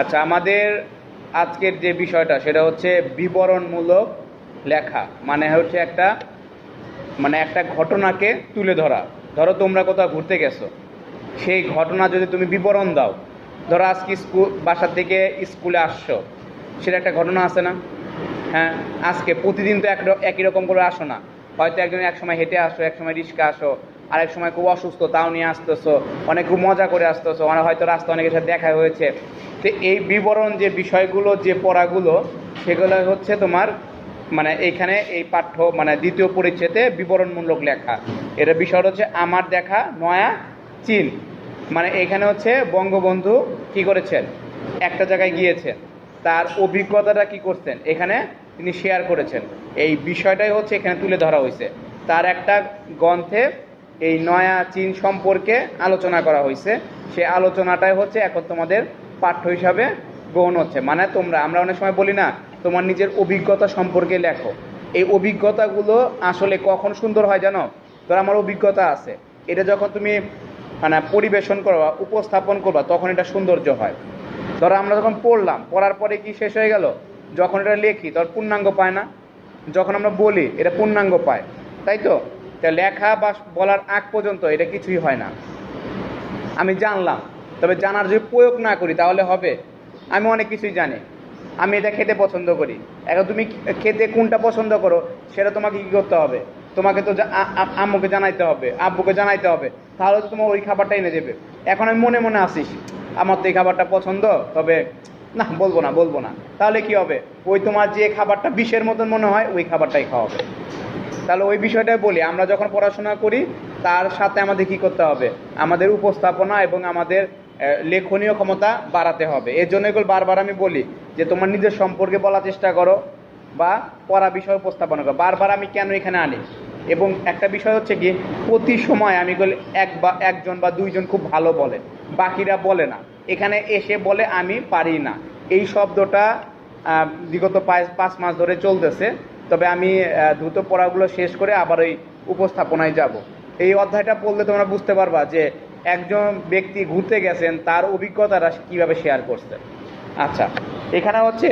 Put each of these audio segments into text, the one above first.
আচ্ছা আমাদের আজকের যে বিষয়টা, সেটা হচ্ছে বিবরণমূলক লেখা। মানে হচ্ছে একটা মানে একটা ঘটনাকে তুলে ধরা। ধরো তোমরা কোথাও ঘুরতে গেছো। সেই ঘটনা যদি তুমি বিবরণ দাও, ধরো আজকে স্কুল বাসা থেকে স্কুলে আসছো। সেটা একটা ঘটনা আছে না? হ্যাঁ আজকে প্রতিদিন তো এক একই রকম করে আসো না। হয়তো একজন এক সময় হেঁটে আসো এক সময় রিক্সা আসো, আরেক সময় খুব অসুস্থ, তাও নিয়ে আসতেছো, অনেক খুব মজা করে আসতেছো মানে হয়তো রাস্তা অনেকের সাথে দেখা হয়েছে। তো এই বিবরণ যে বিষয়গুলো, যে পড়াগুলো, সেগুলো হচ্ছে তোমার মানে এইখানে এই পাঠ্য মানে দ্বিতীয় পরিচ্ছেদে বিবরণমূলক লেখা। এটা বিষয় হচ্ছে আমার দেখা, নয়া, চীন। মানে এখানে হচ্ছে বঙ্গবন্ধু কি করেছেন? একটা জায়গায় গিয়েছেন। তার অভিজ্ঞতাটা কি করছেন? এখানে তিনি শেয়ার করেছেন। এই বিষয়টাই হচ্ছে এখানে তুলে ধরা হয়েছে। তার একটা গ্রন্থে এই নয়া চীন সম্পর্কে আলোচনা করা হয়েছে। সে আলোচনাটাই হচ্ছে এখন তোমাদের পাঠ্য হিসাবে গ্রহণ হচ্ছে। মানে তোমরা, আমরা অনেক সময় বলি না, তোমার নিজের অভিজ্ঞতা সম্পর্কে লেখো। এই অভিজ্ঞতাগুলো আসলে কখন সুন্দর হয় জানো? ধর আমার অভিজ্ঞতা আছে। এটা যখন তুমি মানে পরিবেশন করবা, উপস্থাপন করবা, তখন এটা সৌন্দর্য হয়। ধরো আমরা যখন পড়লাম, পড়ার পরে কি শেষ হয়ে গেল? যখন এটা লেখি, তখন পূর্ণাঙ্গ পায় না। যখন আমরা বলি, এটা পূর্ণাঙ্গ পায়। তাই তো? লেখা বা বলার আগ পর্যন্ত এটা কিছুই হয় না। আমি জানলাম, তবে জানার যদি প্রয়োগ না করি, তাহলে হবে। আমি অনেক কিছুই জানি। আমি এটা খেতে পছন্দ করি। এখন তুমি খেতে কোনটা পছন্দ করো, সেটা তোমাকে কী করতে হবে? তোমাকে তো আম্মুকে জানাইতে হবে, আব্বুকে জানাইতে হবে। তাহলে তো তোমার ওই খাবারটা এনে দেবে। এখন আমি মনে মনে আসিস, আমার তো এই খাবারটা পছন্দ, তবে না, বলব না বলব না। তাহলে কি হবে? ওই তোমার যে খাবারটা বিষের মতন মনে হয়, ওই খাবারটাই খাওয়াবে তাহলে ওই বিষয়টাই বলি, আমরা যখন পড়াশোনা করি, তার সাথে আমাদের কি করতে হবে? আমাদের উপস্থাপনা এবং আমাদের লেখনীয় ক্ষমতা বাড়াতে হবে। এর জন্য এগুলো বারবার আমি বলি যে, তোমার নিজের সম্পর্কে বলার চেষ্টা করো বা পড়া বিষয় উপস্থাপনা করো। বারবার আমি কেন এখানে আনি? এবং একটা বিষয় হচ্ছে কি প্রতি সময় আমি এক বা, একজন বা দুইজন খুব ভালো বলে। বাকিরা বলে না। এখানে এসে বলে আমি পারি না। এই শব্দটা বিগত পাঁচ মাস ধরে চলতেছে। তবে আমি দ্রুত পড়াগুলো শেষ করে আবার ওই উপস্থাপনায় যাব। এই অধ্যায়টা পড়লে তোমরা বুঝতে পারবা যে একজন ব্যক্তি ঘুরতে গেছেন, তার অভিজ্ঞতাটা কীভাবে শেয়ার করছে। আচ্ছা এখানে হচ্ছে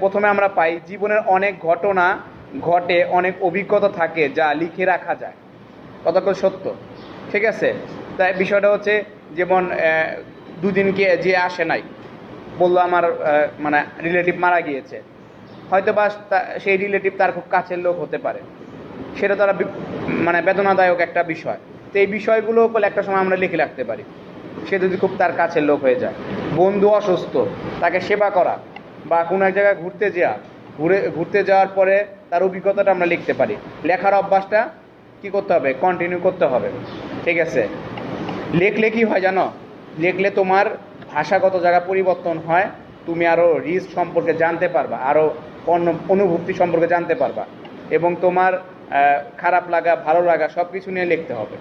প্রথমে আমরা পাই, জীবনের অনেক ঘটনা ঘটে, অনেক অভিজ্ঞতা থাকে যা লিখে রাখা যায়। কতক্ষণ সত্য? ঠিক আছে? তাই বিষয়টা হচ্ছে, যেমন দুদিনকে যে আসে নাই। বলল আমার মানে রিলেটিভ মারা গিয়েছে। হয়তো বা সেই রিলেটিভ তার খুব কাছের লোক হতে পারে। সেটা তারা মানে বেদনাদায়ক একটা বিষয়। তো এই বিষয়গুলো বলে একটা সময় আমরা লিখে রাখতে পারি। সে যদি খুব তার কাছের লোক হয়ে যায়। বন্ধু অসুস্থ, তাকে সেবা করা বা কোনো এক জায়গায় ঘুরতে যাওয়া। ঘুরে, ঘুরতে যাওয়ার পরে তার অভিজ্ঞতাটা আমরা লিখতে পারি। লেখার অভ্যাসটা কি করতে হবে? কন্টিনিউ করতে হবে। ঠিক আছে? লেখলে কি হয় জানো? লেখলে তোমার ভাষাগত জায়গা পরিবর্তন হয়, তুমি আরও রিস্ক সম্পর্কে জানতে পারবা আরও অন্য অনুভূতি সম্পর্কে জানতে পারবা এবং তোমার খারাপ লাগা, ভালো লাগা সব কিছু নিয়ে লিখতে হবে।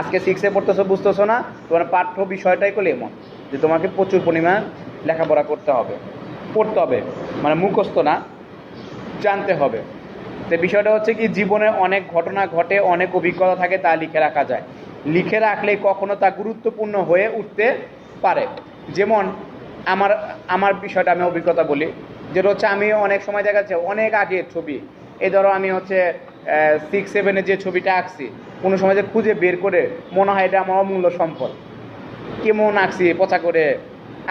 আজকে সিক্সে পড়তেছো, বুঝতেছো না? তোমার পাঠ্য বিষয়টাই করলে এমন যে তোমাকে প্রচুর পরিমাণ লেখাপড়া করতে হবে। পড়তে হবে মানে মুখস্থ না, জানতে হবে। তো বিষয়টা হচ্ছে কি, জীবনে অনেক ঘটনা ঘটে, অনেক অভিজ্ঞতা থাকে, তা লিখে রাখা যায়। লিখে রাখলে কখনো তা গুরুত্বপূর্ণ হয়ে উঠতে পারে। যেমন আমার আমার বিষয়টা আমি অভিজ্ঞতা বলি যেটা হচ্ছে আমি অনেক সময় দেখা যাচ্ছে, অনেক আগের ছবি, এই ধরো আমি হচ্ছে সিক্স সেভেনে যে ছবিটা আঁকছি, কোনো সময় যে খুঁজে বের করে মনে হয় এটা আমার অমূল্য সম্পদ। কেমন আঁকছি, পচা করে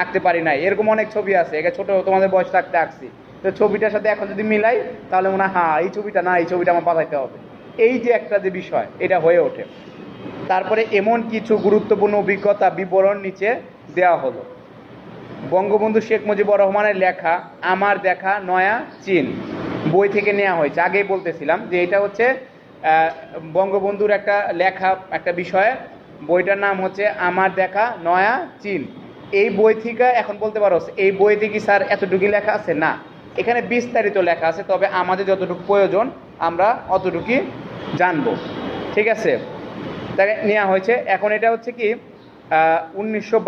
আঁকতে পারি নাই, এরকম অনেক ছবি আছে, একে ছোটো তোমাদের বয়স থাকতে আঁকছি। তো ছবিটার সাথে এখন যদি মিলাই, তাহলে মনে হয় হ্যাঁ এই ছবিটা না, এই ছবিটা আমার বাঁচাইতে হবে। এই যে একটা যে বিষয়, এটা হয়ে ওঠে। তারপরে এমন কিছু গুরুত্বপূর্ণ অভিজ্ঞতা বিবরণ নিচে দেওয়া হলো। বঙ্গবন্ধু শেখ মুজিবুর রহমানের লেখা আমার দেখা নয়া চীন বই থেকে নেওয়া হয়েছে। আগেই বলতেছিলাম যে এটা হচ্ছে বঙ্গবন্ধুর একটা লেখা, একটা বিষয়ে। বইটার নাম হচ্ছে আমার দেখা নয়া চীন। এই বই থেকে এখন বলতে পারো, এই বইতে কি স্যার এতটুকুই লেখা আছে? না। এখানে বিস্তারিত লেখা আছে, তবে আমাদের যতটুকু প্রয়োজন আমরা অতটুকুই জানব। ঠিক আছে? তাকে নেওয়া হয়েছে। এখন এটা হচ্ছে কি উনিশশো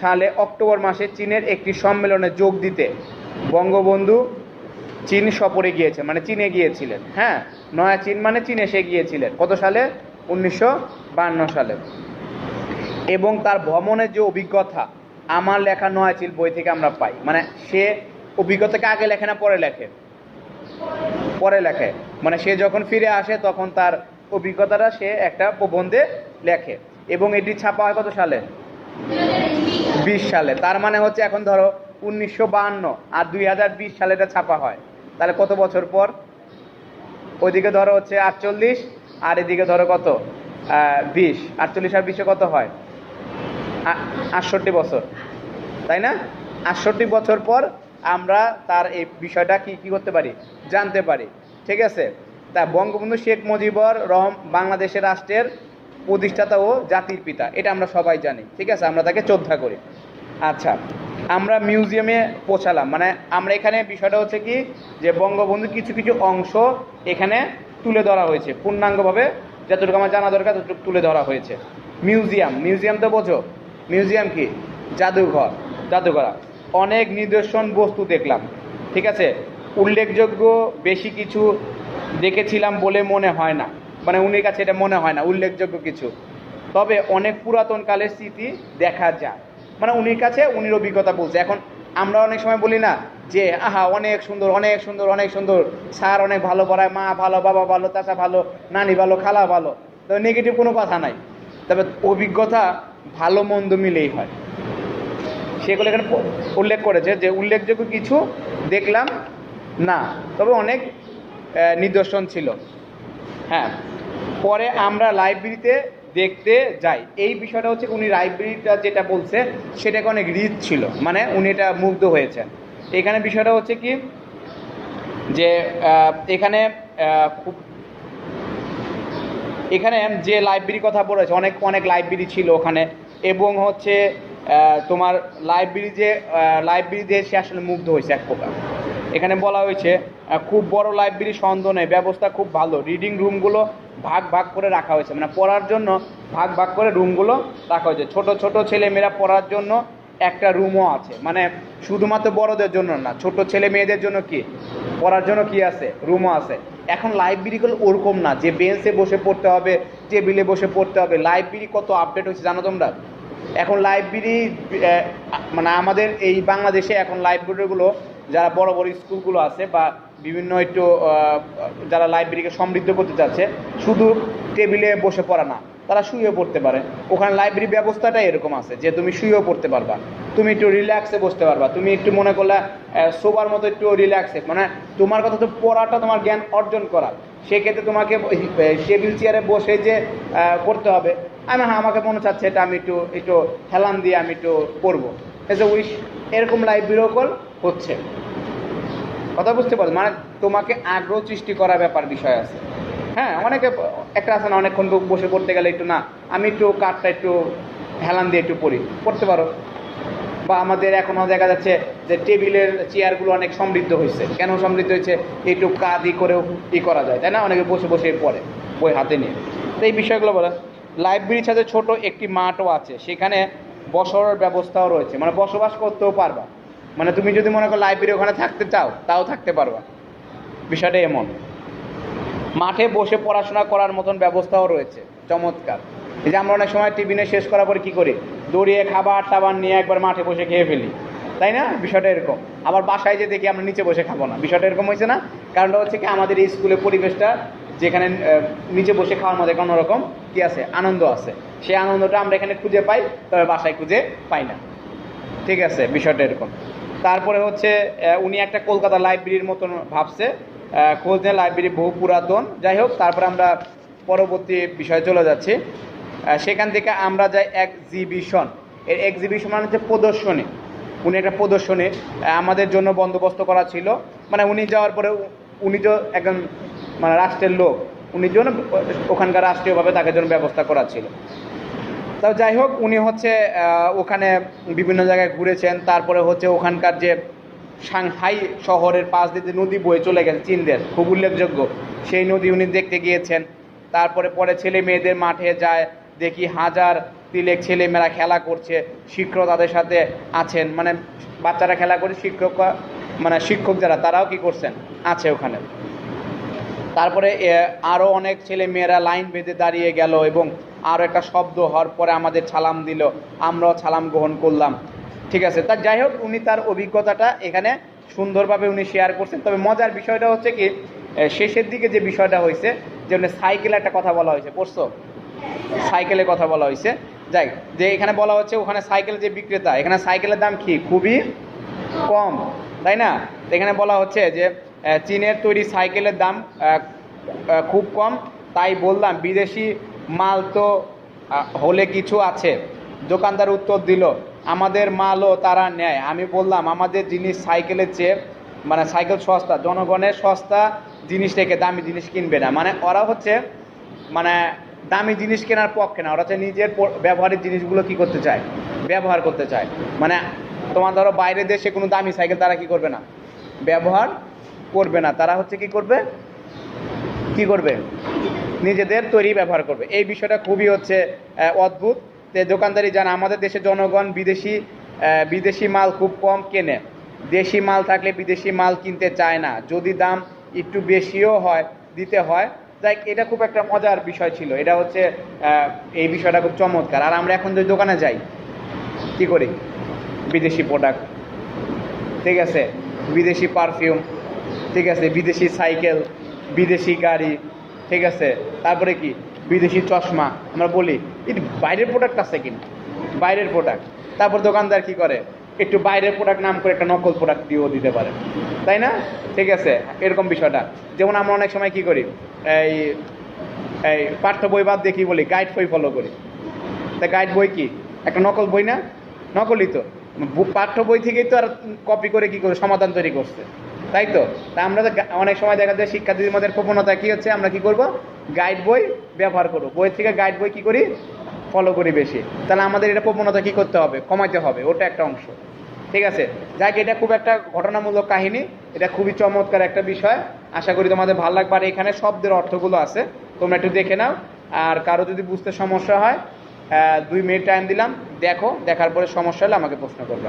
সালে অক্টোবর মাসে চীনের একটি সম্মেলনে যোগ দিতে বঙ্গবন্ধু চীন সফরে গিয়েছে মানে চীনে গিয়েছিলেন। হ্যাঁ নয়া চীন মানে চীনে সে গিয়েছিলেন। কত সালে? উনিশশো বায়ান্ন সালে। এবং তার ভ্রমণের যে অভিজ্ঞতা, আমার লেখা নয় চিল বই থেকে আমরা পাই। মানে সে অভিজ্ঞতাকে আগে লেখে না, পরে লেখে। পরে লেখে। মানে সে যখন ফিরে আসে, তখন তার অভিজ্ঞতাটা সে একটা প্রবন্ধে লেখে। এবং এটি ছাপা হয় কত সালে? বিশ সালে। তার মানে হচ্ছে এখন ধরো উনিশশো বাহান্ন আর দুই হাজার বিশ সালে এটা ছাপা হয়। তাহলে কত বছর পর? ওইদিকে ধরো হচ্ছে আটচল্লিশ আর এদিকে ধরো কত? বিশ। আটচল্লিশ আর বিশে কত হয়? আটষট্টি বছর। তাই না? আটষট্টি বছর পর আমরা তার এই বিষয়টা কি কি করতে পারি? জানতে পারি। ঠিক আছে? তা বঙ্গবন্ধু শেখ মুজিবুর রহম বাংলাদেশের রাষ্ট্রের প্রতিষ্ঠাতা ও জাতির পিতা। এটা আমরা সবাই জানি, ঠিক আছে? আমরা তাকে শ্রদ্ধা করি। আচ্ছা আমরা মিউজিয়ামে পৌঁছালাম। মানে আমরা এখানে বিষয়টা হচ্ছে কি যে বঙ্গবন্ধুর কিছু কিছু অংশ এখানে তুলে ধরা হয়েছে। পূর্ণাঙ্গভাবে যতটুকু আমার জানা দরকার, ততটুকু তুলে ধরা হয়েছে। মিউজিয়াম মিউজিয়াম তো বোঝো? মিউজিয়াম কি? জাদুঘর জাদুঘর। অনেক নিদর্শন বস্তু দেখলাম, ঠিক আছে? উল্লেখযোগ্য বেশি কিছু দেখেছিলাম বলে মনে হয় না। মানে উনির কাছে এটা মনে হয় না, উল্লেখযোগ্য কিছু। তবে অনেক পুরাতন কালের স্মৃতি দেখা যায়। মানে উনির কাছে উনির অভিজ্ঞতা বলছে। এখন আমরা অনেক সময় বলি না যে, আহা, অনেক সুন্দর অনেক সুন্দর অনেক সুন্দর। স্যার অনেক ভালো পড়ায়, মা ভালো, বাবা ভালো, চাচা ভালো, নানি ভালো, খালা ভালো। তো নেগেটিভ কোনো কথা নাই। তবে অভিজ্ঞতা ভালো, মন্দ মিলেই হয়। সেগুলো এখানে উল্লেখ করেছে যে, উল্লেখযোগ্য কিছু দেখলাম না। তবে অনেক নিদর্শন ছিল। হ্যাঁ। পরে আমরা লাইব্রেরিতে দেখতে যাই। এই বিষয়টা হচ্ছে উনি লাইব্রেরিটা যেটা বলছে, সেটাকে অনেক রিচ ছিল। মানে উনি এটা মুগ্ধ হয়েছেন। এখানে বিষয়টা হচ্ছে কি, যে এখানে খুব এখানে যে লাইব্রেরির কথা বলেছে, অনেক অনেক লাইব্রেরি ছিল ওখানে। এবং হচ্ছে তোমার লাইব্রেরি যে লাইব্রেরি দিয়ে সে আসলে মুগ্ধ হয়েছে এক প্রকার। এখানে বলা হয়েছে খুব বড় লাইব্রেরি সন্দেহ নেই। ব্যবস্থা খুব ভালো। রিডিং রুমগুলো ভাগ ভাগ করে রাখা হয়েছে। মানে পড়ার জন্য ভাগ ভাগ করে রুমগুলো রাখা হয়েছে। ছোট ছোট ছেলেমেয়েরা পড়ার জন্য একটা রুমও আছে। মানে শুধুমাত্র বড়দের জন্য না, ছোট ছেলে মেয়েদের জন্য কি? পড়ার জন্য কি আছে? রুমও আছে। এখন লাইব্রেরিগুলো ওরকম না। যে বেঞ্চে বসে পড়তে হবে টেবিলে বসে পড়তে হবে লাইব্রেরি কত আপডেট হয়েছে জানো তোমরা? এখন লাইব্রেরি মানে আমাদের এই বাংলাদেশে এখন লাইব্রেরিগুলো যারা বড় বড় স্কুলগুলো আছে বা বিভিন্ন একটু যারা লাইব্রেরিকে সমৃদ্ধ করতে চাচ্ছে, শুধু টেবিলে বসে পড়া না, তারা শুয়েও পড়তে পারে। ওখানে লাইব্রেরি ব্যবস্থাটাই এরকম আছে যে তুমি শুয়েও পড়তে পারবা। তুমি একটু রিল্যাক্সে বসতে পারবা। তুমি একটু মনে করলে সোবার মতো একটু রিল্যাক্সে মানে তোমার কথা তো পড়াটা তোমার জ্ঞান অর্জন করা। সেক্ষেত্রে তোমাকে টেবিল চেয়ারে বসে যে পড়তে হবে, আমি হ্যাঁ আমাকে মনে চাচ্ছে এটা আমি একটু একটু হেলান দিয়ে আমি একটু পড়ব। এজ এ উইশ এরকম লাইব্রেরিও কল হচ্ছে। কথা বুঝতে পারছ? মানে তোমাকে আগ্রহ সৃষ্টি করার ব্যাপার বিষয় আছে। হ্যাঁ অনেকে একটা আছে না, অনেকক্ষণ বসে পড়তে গেলে একটু না, আমি একটু কাঠটা একটু হেলান দিয়ে একটু পড়ি। পড়তে পারো। বা আমাদের এখনও দেখা যাচ্ছে যে টেবিলের চেয়ারগুলো অনেক সমৃদ্ধ হয়েছে। কেন সমৃদ্ধ হয়েছে? একটু কাজ ই করেও ই করা যায়, তাই না? অনেকে বসে বসে পড়ে, বই হাতে নিয়ে। তো এই বিষয়গুলো বলা। লাইব্রেরির সাথে ছোট একটি মাঠও আছে। সেখানে বসার ব্যবস্থাও রয়েছে। মানে বসবাস করতেও পারবা। মানে তুমি যদি মনে করো লাইব্রেরি ওখানে থাকতে চাও, তাও থাকতে পারবা। বিষয়টা এমন। মাঠে বসে পড়াশোনা করার মতন ব্যবস্থাও রয়েছে। চমৎকার। এই যে আমরা অনেক সময় টিফিনে শেষ করার পরে কী করি? দৌড়িয়ে খাবার টাবার নিয়ে একবার মাঠে বসে খেয়ে ফেলি। তাই না? বিষয়টা এরকম। আবার বাসায় যে দেখি আমরা নিচে বসে খাব না। বিষয়টা এরকম হয়েছে না? কারণটা হচ্ছে কি, আমাদের এই স্কুলের পরিবেশটা যেখানে নিচে বসে খাওয়ার মধ্যে কোনো রকম কি আছে? আনন্দ আছে। সেই আনন্দটা আমরা এখানে খুঁজে পাই, তবে বাসায় খুঁজে পাই না। ঠিক আছে, বিষয়টা এরকম। তারপরে হচ্ছে উনি একটা কলকাতা লাইব্রেরির মতন ভাবছে। খোঁজ লাইব্রেরি বহু পুরাতন। যাই হোক, তারপরে আমরা পরবর্তী বিষয়ে চলে যাচ্ছি। সেখান থেকে আমরা যাই এক্সিবিশন এর এক্সিবিশন মানে হচ্ছে প্রদর্শনী। উনি একটা প্রদর্শনী আমাদের জন্য বন্দোবস্ত করা ছিল। মানে উনি যাওয়ার পরে উনি যে একজন মানে রাষ্ট্রের লোক। উনি জন্য ওখানকার রাষ্ট্রীয়ভাবে তাকে জন্য ব্যবস্থা করা ছিল। তো যাই হোক, উনি হচ্ছে ওখানে বিভিন্ন জায়গায় ঘুরেছেন। তারপরে হচ্ছে ওখানকার যে সাংহাই শহরের পাশ দিয়ে নদী বয়ে চলে গেছে, চীনদের, খুব উল্লেখযোগ্য। সেই নদী উনি দেখতে গিয়েছেন। তারপরে পরে ছেলে মেয়েদের মাঠে যায়, দেখি হাজার তিলেক ছেলে মেয়েরা খেলা করছে, শিক্ষক তাদের সাথে আছেন। মানে বাচ্চারা খেলা করে, শিক্ষক মানে শিক্ষক যারা, তারাও কি করছেন? আছে ওখানে। তারপরে আরও অনেক ছেলে মেয়েরা লাইন বেঁধে দাঁড়িয়ে গেল এবং আরও একটা শব্দ হওয়ার পরে আমাদের ছালাম দিল, আমরাও ছালাম গ্রহণ করলাম। ঠিক আছে, তা যাই হোক, উনি তার অভিজ্ঞতাটা এখানে সুন্দরভাবে উনি শেয়ার করছেন। তবে মজার বিষয়টা হচ্ছে কি শেষের দিকে যে বিষয়টা হয়েছে, যে উনি সাইকেলে একটা কথা বলা হয়েছে, পড়ছো? সাইকেলের কথা বলা হয়েছে। যাই, যে এখানে বলা হচ্ছে ওখানে সাইকেল যে বিক্রেতা, এখানে সাইকেলের দাম কি? খুবই কম, তাই না? এখানে বলা হচ্ছে যে চীনের তৈরি সাইকেলের দাম খুব কম। তাই বললাম, বিদেশি মাল তো হলে কিছু আছে। দোকানদার উত্তর দিল, আমাদের মালও তারা নেয়। আমি বললাম, আমাদের জিনিস সাইকেলের চেয়ে মানে সাইকেল সস্তা, জনগণের সস্তা জিনিস থেকে দামি জিনিস কিনবে না। মানে ওরা হচ্ছে মানে দামি জিনিস কেনার পক্ষে না, ওরা হচ্ছে নিজের ব্যবহারের জিনিসগুলো কি করতে চায়? ব্যবহার করতে চায়। মানে তোমার ধরো বাইরের দেশে কোনো দামি সাইকেল তারা কি করবে না? ব্যবহার করবে না। তারা হচ্ছে কি করবে? কি করবে? নিজেদের তৈরি ব্যবহার করবে। এই বিষয়টা খুবই হচ্ছে অদ্ভুত। যে দোকানদারি জানা আমাদের দেশের জনগণ বিদেশি বিদেশি মাল খুব কম কেনে। দেশি মাল থাকলে বিদেশি মাল কিনতে চায় না। যদি দাম একটু বেশিও হয়, দিতে হয় যাই এটা খুব একটা মজার বিষয় ছিল। এটা হচ্ছে এই বিষয়টা খুব চমৎকার। আর আমরা এখন যদি দোকানে যাই, কি করি? বিদেশি প্রোডাক্ট ঠিক আছে? বিদেশি পারফিউম ঠিক আছে? বিদেশি সাইকেল বিদেশি গাড়ি। ঠিক আছে। তারপরে কি? বিদেশি চশমা। আমরা বলি এটি বাইরের প্রোডাক্ট আছে কিনা? বাইরের প্রোডাক্ট তারপর দোকানদার কি করে? একটু বাইরের প্রোডাক্ট নাম করে একটা নকল প্রোডাক্ট দিয়েও দিতে পারে। তাই না? ঠিক আছে, এরকম বিষয়টা। যেমন আমরা অনেক সময় কি করি? এই এই পাঠ্য বই বাদ দেখি বলি? গাইড বই ফলো করি। তা গাইড বই কি? একটা নকল বই না? নকলই তো। পাঠ্য বই থেকেই তো আর কপি করে কি করে? সমাধান তৈরি করছে। তাই তো? তা আমরা তো অনেক সময় দেখা যায় শিক্ষার্থীদের মধ্যে প্রবণতা কি হচ্ছে? আমরা কি করব? গাইড বই ব্যবহার করব। বই থেকে গাইড বই কি করি? ফলো করি বেশি। তাহলে আমাদের এটা প্রবণতা কি করতে হবে? কমাইতে হবে। ওটা একটা অংশ। ঠিক আছে? যাক, এটা খুব একটা ঘটনামূলক কাহিনী। এটা খুবই চমৎকার একটা বিষয়। আশা করি তোমাদের ভালো লাগবে। আর এখানে শব্দের অর্থগুলো আছে। তোমরা একটু দেখে নাও। আর কারও যদি বুঝতে সমস্যা হয় দুই মিনিট টাইম দিলাম। দেখো, দেখার পরে সমস্যা হলে আমাকে প্রশ্ন করবে।